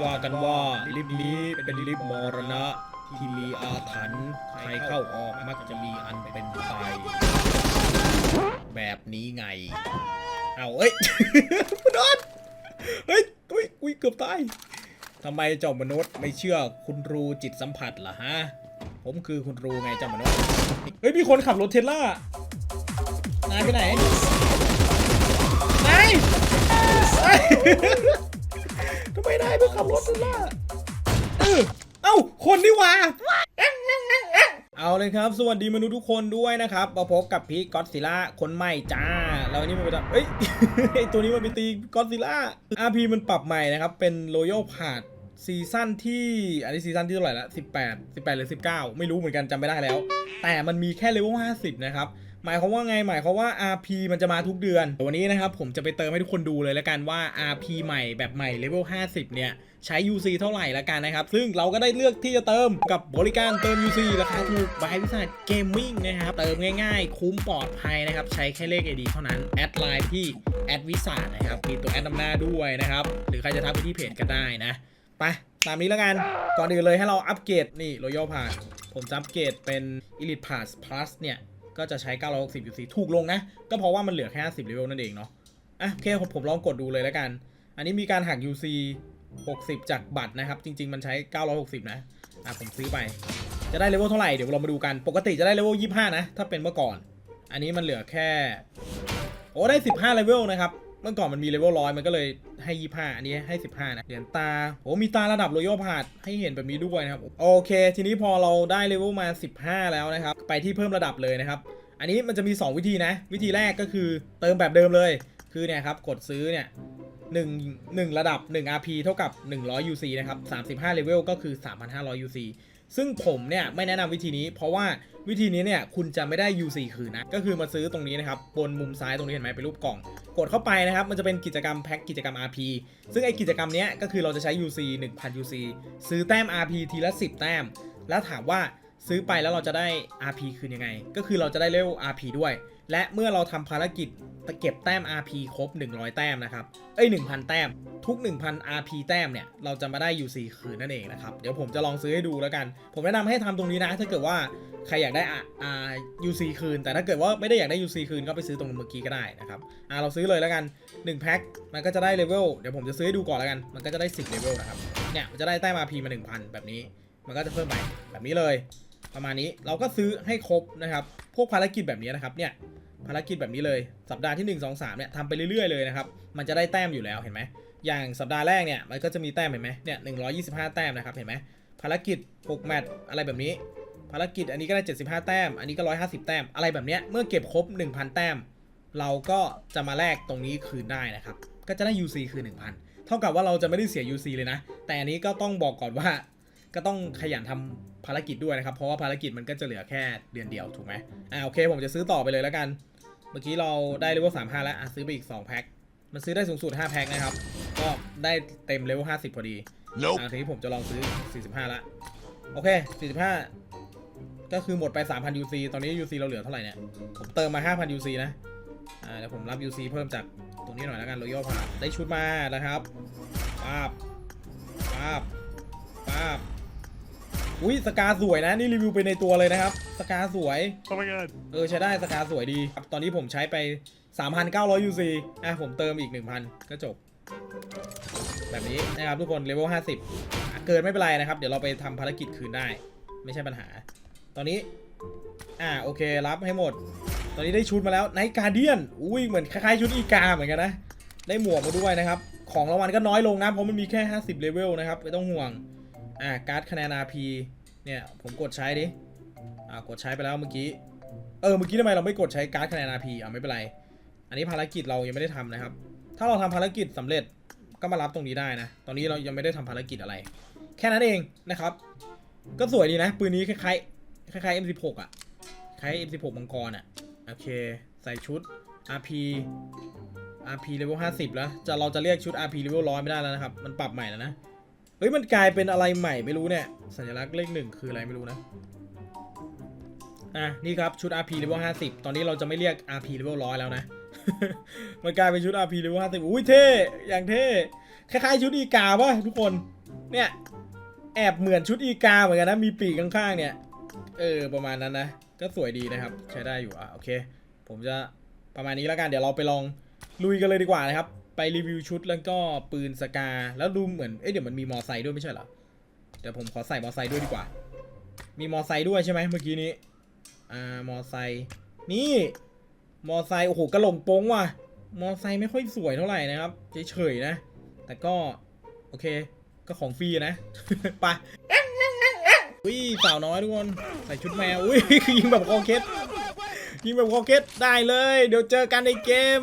ว่ากันว่าลิฟต์นี้เป็นลิฟต์มรณะ ที่มีอาถรรพ์ใครเข้าออกมักจะมีอันเป็นไปแบบนี้ไง เอาเอ้ยคุณโดนเฮ้ยอุ้ยอุ้ยเกือบตายทำไมเจ้ามนุษย์ไม่เชื่อคุณรูจิตสัมผัสล่ะฮะ ผมคือคุณรูไงเจ้ามนุษย์ เฮ้ย มีคนขับรถเทสลานายไปไหนนาย ไปขับรถเทสลาเออเอ้า คนนี่หว่า เอาเลยครับ สวัสดีมนุษย์ทุกคนด้วยนะครับ มาพบกับพี่ก็อดซิล่าคนใหม่จ้า แล้ววันนี้มันเป็นเอ้ย ไอตัวนี้มันเป็นตีก็อดซิล่า RP มันปรับใหม่นะครับ เป็น Royal p a t ซีซั่นที่อันนี้ซีซั่นที่เท่าไหร่ละ18 18 หรือ 19 ไม่รู้เหมือนกันจำไม่ได้แล้ว แต่มันมีแค่เลเวล50 นะครับ หมายความว่าไงหมายความว่า RP มันจะมาทุกเดือนวันนี้นะครับผมจะไปเติมให้ทุกคนดูเลยแล้วกันว่า RP ใหม่แบบใหม่เลเวล50 เนี่ยใช้ UC เท่าไหร่แล้วกันนะครับ ซึ่งเราก็ได้เลือกที่จะเติมกับบริการเติม UC ราคาถูกบายวิสัทเกมมิ่งนะครับ เติมง่ายๆ คุ้มปลอดภัยนะครับ ใช้แค่เลข ID เท่านั้น แอดไลน์ที่แอดวิสัทนะครับ มีตัวแอดนำหน้าด้วยนะครับ หรือใครจะทักไปที่เพจก็ได้นะ ไป ตามนี้แล้วกัน ก่อนอื่นเลยให้เราอัปเกรดนี่ Royal Pass ผมจะอัปเกรดเป็น Elite Pass Plus เนี่ย ก็จะใช้ 960 UC ถูกลงนะ ก็เพราะว่ามันเหลือแค่ 50เลเวลนั่นเองเนาะ อะโอเคผมผมลองกดดูเลยแล้วกัน อันนี้มีการหัก UC 60 จากบัตรนะครับ จริง ๆ มันใช้ 960 นะ อะผมซื้อไป จะได้เลเวลเท่าไหร่ เดี๋ยวเรามาดูกัน ปกติจะได้เลเวล 25 นะ ถ้าเป็นเมื่อก่อน อันนี้มันเหลือแค่ โอ้ได้ 15 เลเวลนะครับ เมื่อก่อนมันมีเลเวลร้อยมันก็เลยให้25อันนี้ให้15นะเหรียญตาโอ้มีตาระดับรอยัลพาดให้เห็นแบบนี้ด้วยนะครับ โอเค ทีนี้พอเราได้เลเวลมา 15 แล้วนะครับ ไปที่เพิ่มระดับเลยนะครับ อันนี้มันจะมี 2 วิธีนะ วิธีแรกก็คือเติมแบบเดิมเลย คือเนี่ยครับกดซื้อเนี่ย1 1ระดับ 1 RP เท่ากับ 100 UC นะครับ35เลเวลก็คือ 3,500 UC ซึ่งผมเนี่ยไม่แนะนำวิธีนี้ เพราะว่าวิธีนี้เนี่ยคุณจะไม่ได้ UC คืนนะ ก็คือมาซื้อตรงนี้นะครับ บนมุมซ้ายตรงนี้เห็นไหมเป็นรูปกล่อง กดเข้าไปนะครับ มันจะเป็นกิจกรรมแพ็กกิจกรรม RP ซึ่งไอกิจกรรมเนี้ยก็คือเราจะใช้ UC 1000 UC ซื้อแต้ม RP ทีละ 10 แต้ม แล้วถามว่าซื้อไปแล้วเราจะได้ RP คืนยังไง ก็คือเราจะได้เลเวล RP ด้วย และเมื่อเราทำภารกิจเก็บแต้ม RP ครบ 100 แต้มนะครับ เอ้ย 1,000 แต้ม ทุก 1,000 RP แต้มเนี่ย เราจะมาได้ UC คืนนั่นเองนะครับ เดี๋ยวผมจะลองซื้อให้ดูแล้วกัน ผมแนะนำให้ทำตรงนี้นะ ถ้าเกิดว่าใครอยากได้อ่า UC คืน แต่ถ้าเกิดว่าไม่ได้อยากได้ UC คืนก็ไปซื้อตรงเมื่อกี้ก็ได้นะครับ อ่า เราซื้อเลยแล้วกัน 1 แพ็ค มันก็จะได้เลเวล เดี๋ยวผมจะซื้อให้ดูก่อนแล้วกัน มันก็จะได้ 10 เลเวลนะครับ เนี่ย มันจะได้แต้ม RP มา 1,000 แบบนี้ มันก็จะเพิ่มไปแบบนี้เลย ประมาณนี้ เราก็ซื้อให้ครบนะครับ พวกภารกิจแบบนี้นะครับ เนี่ย ภารกิจแบบนี้เลย สัปดาห์ที่ 1 2 3เนี่ยทำไปเรื่อยๆเลยนะครับ มันจะได้แต้มอยู่แล้วเห็นไหม อย่างสัปดาห์แรกเนี่ยมันก็จะมีแต้มเห็นไหมเนี่ย125แต้มนะครับเห็นไหมภารกิจ 6 แมตช์อะไรแบบนี้ ภารกิจอันนี้ก็ได้ 75 แต้ม อันนี้ก็ 150 แต้ม อะไรแบบเนี้ย เมื่อเก็บครบ 1,000 แต้ม เราก็จะมาแลกตรงนี้คืนได้นะครับ ก็จะได้ UC คืน1,000 เท่ากับว่าเราจะไม่ได้เสีย UC เลยนะ แต่อันนี้ก็ต้องบอกก่อนว่า ก็ต้องขยันทำภารกิจด้วยนะครับ เพราะว่าภารกิจมันก็จะเหลือแค่เดือนเดียวถูกไหมอ่าโอเค ผมจะซื้อต่อไปเลยแล้วกัน เมื่อกี้เราได้เลเวล35แล้วอะซื้อไปอีก2แพ็ค มันซื้อได้สูงสุด5แพ็คนะครับ ก็ได้เต็มเลเวล50พอดี Nope. อ่าทีนี้ผมจะลองซื้อ45ละ โอเค45ก็คือหมดไป3,000 UC ตอนนี้ UC เราเหลือเท่าไหร่เนี่ย ผมเติมมา5,000 UC นะ อ่าเดี๋ยวผมรับ UC เพิ่มจากตรงนี้หน่อยแล้วกัน Royal ผ่าได้ชุดมานะครับป้าบป้าบป้าบ อุ้ยสกาสวยนะ นี่รีวิวไปในตัวเลยนะครับ สกาสวย Oh my god. เออใช้ได้สกาสวยดีครับตอนนี้ผมใช้ไป 3,900 UC อะผมเติมอีก 1,000 ก็จบ แบบนี้นะครับทุกคนเลเวล50อะเกินไม่เป็นไรนะครับ เดี๋ยวเราไปทำภารกิจคืนได้ ไม่ใช่ปัญหา ตอนนี้ อ่าโอเครับให้หมด ตอนนี้ได้ชุดมาแล้วไนท์การเดียนอุ้ยเหมือนคล้ายๆชุดอีกาเหมือนกันนะ ได้หมวกมาด้วยนะครับ ของรางวัลก็น้อยลงนะเพราะมันมีแค่ 50เลเวลนะครับไม่ต้องห่วง อ่าการ์ดคะแนน RP เนี่ยผมกดใช้ดิอ่ากดใช้ไปแล้วเมื่อกี้ เออเมื่อกี้ทำไมเราไม่กดใช้การ์ดคะแนน RP อะไม่เป็นไร อันนี้ภารกิจเรายังไม่ได้ทำนะครับ ถ้าเราทำภารกิจสำเร็จก็มารับตรงนี้ได้นะ ตอนนี้เรายังไม่ได้ทำภารกิจอะไร แค่นั้นเองนะครับ ก็สวยดีนะ ปืนนี้คล้ายๆคล้ายๆ M16 อะคล้าย M16 มังกรอะโอเค ใส่ชุด RP RP level 50 แล้ว จะเราจะเรียกชุด RP level 100 ไม่ได้แล้วนะครับ มันปรับใหม่แล้วนะ ฮ้ยมันกลายเป็นอะไรใหม่ไม่รู้เนี่ย สัญลักษณ์เลขหนึ่งคืออะไรไม่รู้นะ อะนี่ครับชุด RP level 50 ตอนนี้เราจะไม่เรียก RP level 100 แล้วนะ มันกลายเป็นชุด RP level 50 อุ้ยเท่ อย่างเท่ คล้ายๆชุดอีกาป่ะทุกคน เนี่ย แอบเหมือนชุดอีกาเหมือนกันนะ มีปีกข้างๆ เนี่ย เออประมาณนั้นนะ ก็สวยดีนะครับ ใช้ได้อยู่อะโอเค ผมจะประมาณนี้แล้วกัน เดี๋ยวเราไปลองลุยกันเลยดีกว่านะครับ ไปรีวิวชุดแล้วก็ปืนสกา แล้วดูเหมือน เอ้ยเดี๋ยวมันมีมอไซค์ด้วยไม่ใช่เหรอ เดี๋ยวผมขอใส่มอไซค์ด้วยดีกว่า มีมอไซค์ด้วยใช่ไหมเมื่อกี้นี้ อ่า มอไซค์นี่ มอไซค์โอ้โหกระหลงโป้งว่ะ มอไซค์ไม่ค่อยสวยเท่าไหร่นะครับ เฉยๆนะ แต่ก็ โอเค ก็ของฟรีนะ ไปอุ้ยสาวน้อยทุกคน ใส่ชุดแมว อุ้ยยิงแบบคอเคสยิงแบบคอเคสได้เลย เดี๋ยวเจอกันในเกม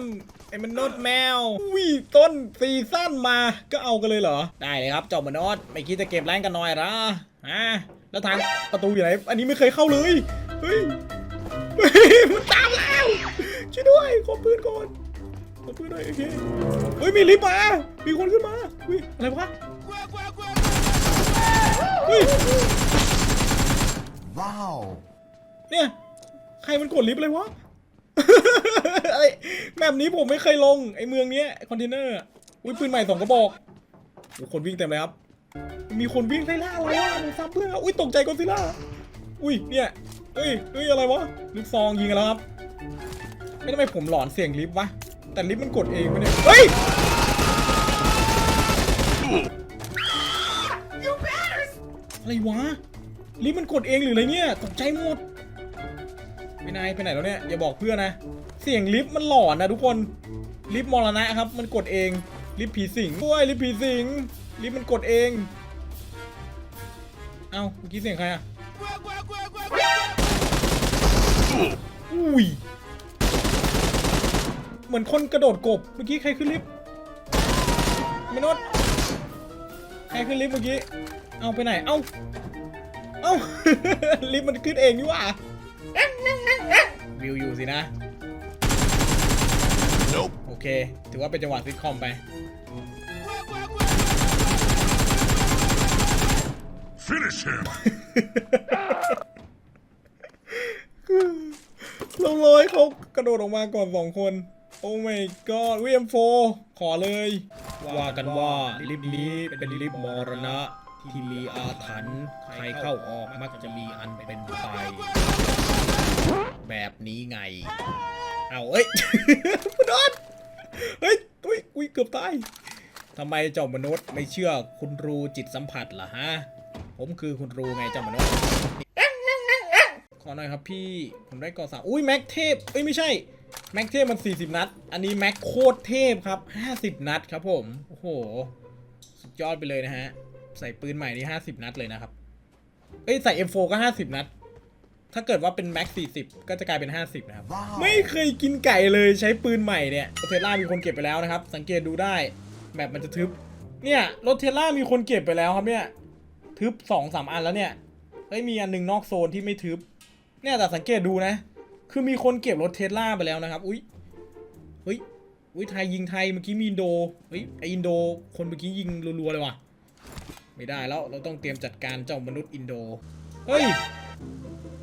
ไอ้มันโนดแมวอุ้ยต้นซีซั่นมาก็เอากันเลยเหรอ ได้เลยครับเจอบมนอดไม่คิดจะเก็บแรงกันหน่อยเหรออ่าแล้วทางประตูอยู่ไหน อันนี้ไม่เคยเข้าเลยเฮ้ยเฮ้ยมันตามแล้วช่วยด้วยขอปืนก่อนขอปืนหน่อยโอเคเฮ้ยมีลิฟต์มามีคนขึ้นมาอุ้ยอะไรวะเฮ้ย Wow. เนี่ยใครมันกดลิฟต์เลยวะ ไอ้แบบนี้ผมไม่เคยลงไอ้เมืองเนี้ยคอนเทนเนอร์อะอุ้ยปืนใหม่สองกระบอกโอ้คนวิ่งเต็มเลยครับ มีคนวิ่งไล่ล่าเราอะมันซ้ำเพื่อนเราอุ้ยตกใจกอนซิล่าอุ้ยเนี่ยเฮ้ยเฮ้ยอะไรวะลูกซองยิงกันแล้วครับ ไม่ทำไมผมหลอนเสียงลิฟต์วะแต่ลิฟต์มันกดเองปะเนี่ยเฮ้ยอะไรวะลิฟต์มันกดเองหรืออะไรเนี่ยตกใจหมด ไม่นายไปไหนแล้วเนี่ยอย่าบอกเพื่อนนะ เสียงลิฟต์มันหลอนนะทุกคนลิฟต์มรณะครับ มันกดเองลิฟต์ผีสิงด้วยลิฟต์ผีสิงลิฟต์มันกดเอง เอ้าเมื่อกี้เสียงใครอะอุ้ยเหมือนคนกระโดดกบเมื่อกี้ใครขึ้นลิฟต์ไม่นดใครขึ้นลิฟต์เมื่อกี้เอาไปไหน เอ้าเอ้าลิฟต์มันขึ้นเองนี่หว่า วิวอยู่สินะ โอเค ถือว่าเป็นจังหวะซิทคอมไป Finish him. เราเลยเขากระโดดออกมาก่อนสองคน โอ้ my god วีเอ็มโฟขอเลย ว่ากันว่าลิฟต์นี้เป็นลิฟต์มรณะ ที่มีอาถรรพ์ใครเข้าออกมักจะมีอันเป็นไป แบบนี้ไง เอาเอ้ยมนุษย์เฮ้ยอุ้ยอุ้ยเกือบตายทำไมเจ้ามนุษย์ไม่เชื่อคุณรูจิตสัมผัสล่ะฮะ ผมคือคุณรูไงเจ้ามนุษย์ ขอหน่อยครับพี่ ผมได้กอสามอุ้ยแม็กเทพ เอ้ยไม่ใช่ แม็กเทพมัน 40 นัด อันนี้แม็กโคตรเทพครับ 50 นัดครับผม โอ้โห สุดยอดไปเลยนะฮะ ใส่ปืนใหม่นี่50 นัดเลยนะครับ เอ้ยใส่ M4 ก็ 50 นัด ถ้าเกิดว่าเป็นแม็ก40 ก็จะกลายเป็น 50 นะครับว้าวไม่เคยกินไก่เลยใช้ปืนใหม่เนี่ยรถเทสลามีคนเก็บไปแล้วนะครับ สังเกตดูได้แบบมันจะทึบ เนี่ยรถเทสลามีคนเก็บไปแล้วครับเนี่ย ทึบสองสามอันแล้วเนี่ยเฮ้ยมีอันหนึงนอกโซนที่ไม่ทึบ เนี่ยแต่สังเกตดูนะ คือมีคนเก็บรถเทสลาไปแล้วนะครับ อุ้ยเฮ้ยอุ้ยไทยยิงไทยเมื่อกี้มีอินโดเฮ้ยไออินโดคนเมื่อกี้ยิงรัวๆเลยว่ะ ไม่ได้แล้วเราต้องเตรียมจัดการเจ้ามนุษย์อินโด เฮ้ย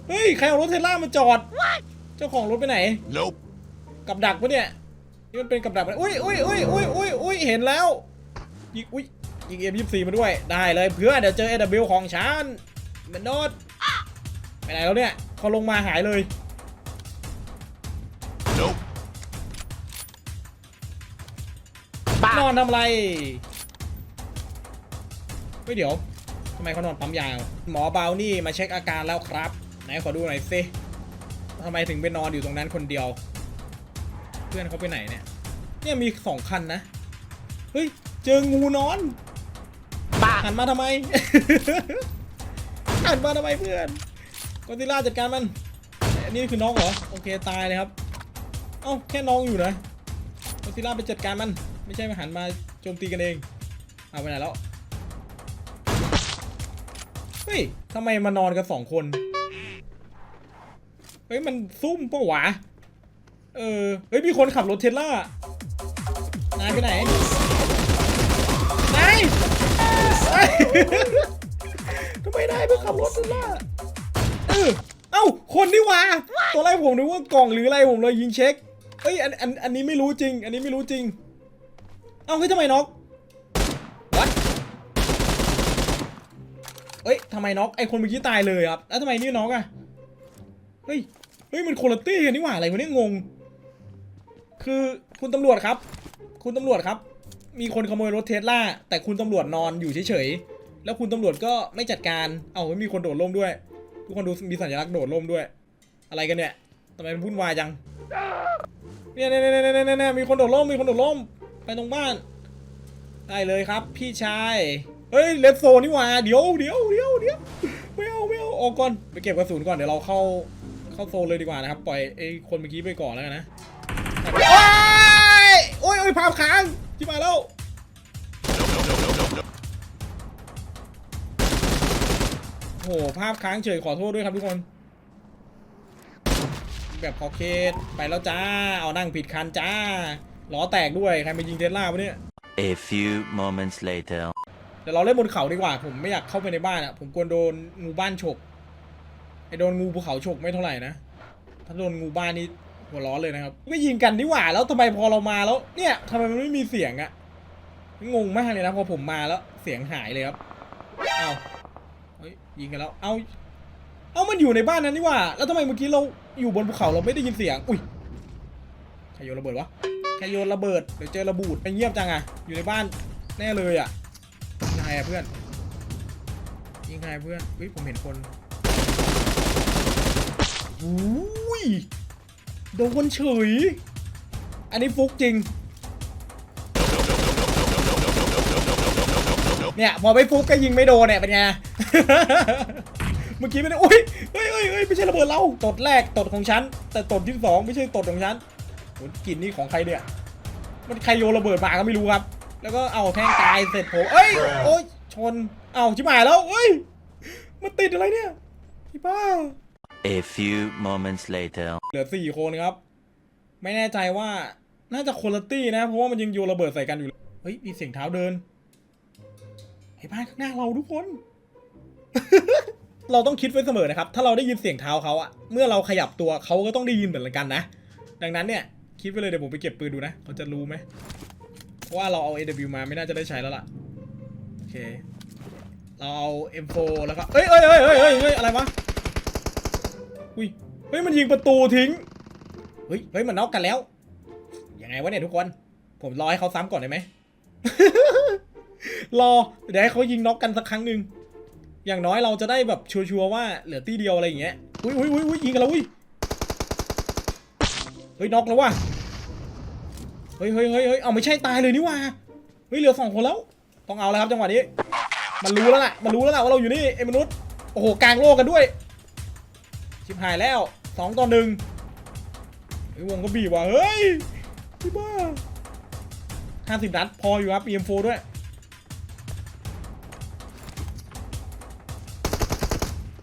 เฮ้ย ใครเอารถเทสลามาจอด เจ้าของรถไปไหน Nope. กับดักปะเนี่ย นี่มันเป็นกับดักปะอุ้ยอุ้ยอุ้ยอุ้ยอุ้ยอุ้ยเห็นแล้วยิงอุ้ยยิงเอ็มยี่สี่มาด้วย ได้เลยเพื่อนเดี๋ยวเจอ AW ของฉันมันโนดไปไหนแล้วเนี่ยเขาลงมาหายเลย Nope. นอนทำอะไรเฮ้ยเดี๋ยวทำไมเขานอนปั๊มยาหมอเบานี่มาเช็คอาการแล้วครับ ไหนขอดูหน่อยสิทำไมถึงไปนอนอยู่ตรงนั้นคนเดียว เพื่อนเขาไปไหนเนี่ย เนี่ยมีสองคันนะ เฮ้ย เจองูนอนหันมาทำไม หันมาทำไมเพื่อนกอซิลล่าจัดการมันอันนี้คือน้องเหรอ โอเคตายเลยครับ เอ้าแค่น้องอยู่นะกอซิลล่าไปจัดการมัน ไม่ใช่มาหันมาโจมตีกันเอง เอาไปไหนแล้ว เฮ้ยทำไมมานอนกันสองคน เฮ้ยมันซุ่มปะวะ เออ เฮ้ยมีคนขับรถเทสลานายไปไหนนายทำไมนายไปขับรถเทสลาเออเอ้าคนนี่ว่าตัวแรผมนึกว่ากล่องหรืออะไรผมเลยยิงเช็คเอ้ยอันอันอันนี้ไม่รู้จริง อันนี้ไม่รู้จริง เอ้าเฮ้ยทำไมน็อกวัดเอ้ยทำไมน็อกไอคนเมื่อกี้ตายเลยครับแล้วทำไมนี่น็อกอะ เฮ้ย เฮ้ย มันคนละตี้กันนี่หว่าอะไรวะเนี่ยงง คือคุณตำรวจครับ คุณตำรวจครับ มีคนขโมยรถเทสลาแต่คุณตำรวจนอนอยู่เฉยๆ แล้วคุณตำรวจก็ไม่จัดการ เอ้าไม่มีคนโดดร่มด้วย ทุกคนดูมีสัญลักษณ์โดดร่มด้วย อะไรกันเนี่ยทำไมมันวุ่นวายจัง เนี่ยเนี่ยเนี่ยเนี่ยเนี่ยมีคนโดดร่ม มีคนโดดร่ม ไปตรงบ้าน ได้เลยครับ พี่ชาย เฮ้ยเลดโซนนี่หว่า เดี๋ยวเดี๋ยวเดี๋ยวเดี๋ยวไม่เอาไม่เอาออกก่อนไปเก็บกระสุนก่อนเดี๋ยวเราเข้า เข้าโซนเลยดีกว่านะครับ ปล่อยไอ้คนเมื่อกี้ไปก่อนแล้วกันนะ โอ้ย โอ้ยโอ้ยภาพค้างที่มาแล้ว โอ้โห ภาพค้างเฉยขอโทษด้วยครับทุกคน แบบขอเคสไปแล้วจ้า เอานั่งผิดคันจ้า ล้อแตกด้วย ใครมายิงเทสลาวะเนี่ย A few moments later. เดี๋ยวเราเล่นบนเขาดีกว่า ผมไม่อยากเข้าไปในบ้านอะผมกลัวโดนงูบ้านฉก ไอโดนงูภูเขาฉกไม่เท่าไหร่นะ ถ้าโดนงูบ้านนี่หัวร้อนเลยนะครับ ไม่ยิงกันดีกว่าแล้วทำไมพอเรามาแล้ว เนี่ยทำไมมันไม่มีเสียงอะงงมากเลยนะพอผมมาแล้ว เสียงหายเลยครับ เอาเฮ้ยยิงกันแล้ว เอาเอามันอยู่ในบ้านนั้นนี่หว่า แล้วทำไมเมื่อกี้เราอยู่บนภูเขาเราไม่ได้ยินเสียง อุ้ยใครโยนระเบิดวะใครโยนระเบิดเดี๋ยวเจอระบูดไปเงียบจังอะอยู่ในบ้านแน่เลยอะยิงใครอะเพื่อนยิงใครเพื่อนเฮ้ยผมเห็นคน อุ้ยโดนเฉย อันนี้ฟุกจริง เนี่ยพอไม่ฟุกก็ยิงไม่โดนเนี่ยเป็นไง เมื่อกี้ไม่ได้อุ้ยเฮ้ยเฮ้ยเฮ้ยไม่ใช่ระเบิดเราตดแรกตดของฉัน แต่ตดที่สองไม่ใช่ตดของฉันโหกลิ่นนี่ของใครเนี่ย มันใครโยนระเบิดมาก็ไม่รู้ครับ แล้วก็เอาแท่งตายเสร็จผมเอ้ยโอ้ยชน เอาชิบหายแล้วเอ้ย มันติดอะไรเนี่ยพี่ป้า A few moments later. เหลือสี่คนครับ ไม่แน่ใจว่าน่าจะคนละตี้นะ เพราะว่ามันยังโยนระเบิดใส่กันอยู่ เฮ้ย มีเสียงเท้าเดินไอ้บ้านข้างหน้าเราทุกคน เราต้องคิดไว้เสมอนะครับ ถ้าเราได้ยินเสียงเท้าเขาอะเมื่อเราขยับตัวเขาก็ต้องได้ยินเหมือนกันนะ ดังนั้นเนี่ย คิดไว้เลยเดี๋ยวผมไปเก็บปืนดูนะเขาจะรู้ไหมเพราะว่าเราเอา AW มาไม่น่าจะได้ใช้แล้วล่ะ โอเค เราเอา M4 แล้วก็เอ้ยเอ้ยเอ้ยเอ้ยเอ้ยเอ้ยอะไรวะ อุ้ยเฮ้ยมันยิงประตูทิ้งเฮ้ยเฮ้ยมันน็อกกันแล้วยังไงวะเนี่ยทุกคน ผมรอให้เขาซ้ำก่อนได้ไหมรอเดี๋ยวให้เขายิงน็อกกันสักครั้งหนึ่งอย่างน้อยเราจะได้แบบชัวร์ๆว่าเหลือตีเดียวอะไรอย่างเงี้ยอุ้ยอุ้ยอุ้ยอุ้ยยิงกันแล้วอุ้ยเฮ้ยน็อกแล้วว่ะเฮ้ยเฮ้ยเฮ้ยเฮ้ยเอาไม่ใช่ตายเลยนี่ว่ะเฮ้ยเหลือสองคนแล้วต้องเอาแล้วครับจังหวะนี้ มันรู้แล้วล่ะมันรู้แล้วล่ะว่าเราอยู่นี่ไอ้มนุษย์โอ้โหกลางโลกกันด้วย ชิบหายแล้วสองต่อหนึ่งไอ้วงก็บีบว่ะเฮ้ยที่บ้าห้าสิบนัดพออยู่ครับ EM4 ด้วย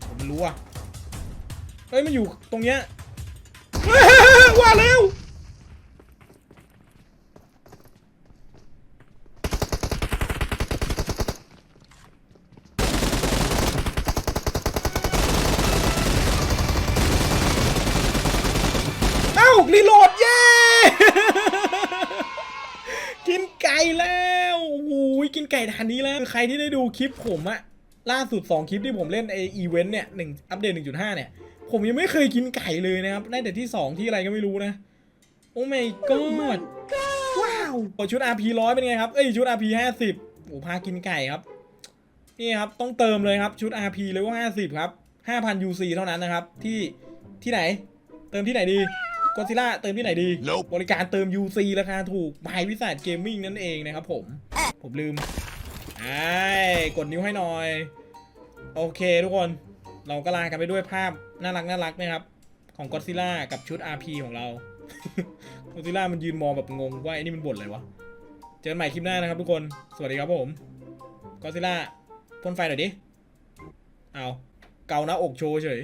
ผมไม่รู้อะเฮ้ยมันอยู่ตรงเนี้ยว่าเร็ว เอ้ารีโหลดเย้ กินไก่แล้วโอ้โหกิน ไก่ทานนี้แล้วคือใครที่ได้ดูคลิปผมอะล่าสุด 2 คลิปที่ผมเล่นไออีเวนต์เนี่ยหนึ่งอัปเดต 1.5 เนี่ย ผมยังไม่เคยกินไก่เลยนะครับได้แต่ที่ 2 ที่อะไรก็ไม่รู้นะ โอ้ my god ว้าวชุด RP ร้อยเป็นไงครับ เอ้ย ชุด RP 50โอ้พากินไก่ครับ นี่ครับ ต้องเติมเลยครับ ชุด RP เลยว่า50 ครับ 5,000 UC เท่านั้นนะครับ ที่ที่ไหน เติมที่ไหนดีก d ซิล่าเติมที่ไหนดี Nope บริการเติม UC ราคาถูกบายวิสัทเกมมิ่งนั่นเองนะครับผม ผมลืม ไอ้กดนิ้วให้หน่อย โอเคทุกคน เราก็ลากันไปด้วยภาพน่ารักน่ารักนะครับ ของก d ซิล่ากับชุด RP ของเราก d ซิล่ามันยืนมองแบบงงว่าไอ้นี่มันบ่นอะไรวะ เจอกันใหม่คลิปหน้านะครับทุกคน สวัสดีครับผมก d ซิล่าพ่นไฟหน่อยดิ เอา เกาหน้าอกโชว์เฉย